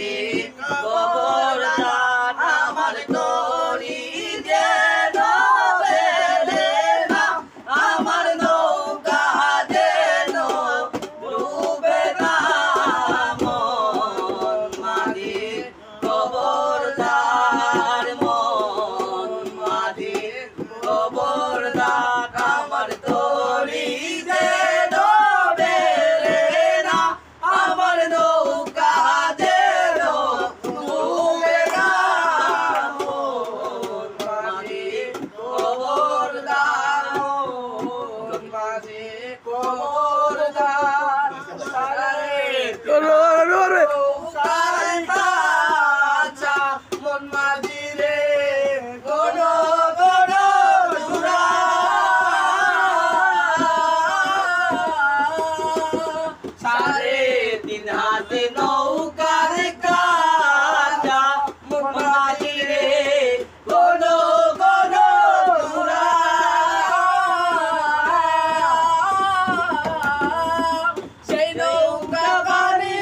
মাঝি হাতে নৌকার কাজা মুখমালি রে কোনো কোন সেই নৌকা বাড়ি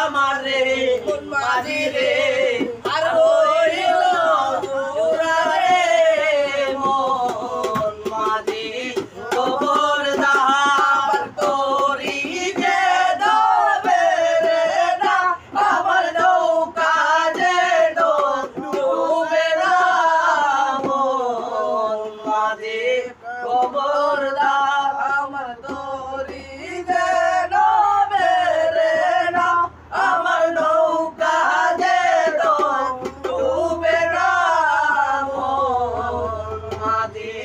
আমার রে মুখমালি রে। মাঝে কবর আমার দরি যেন বেরে না আমার নৌকা যেন ডুবে না মাঝে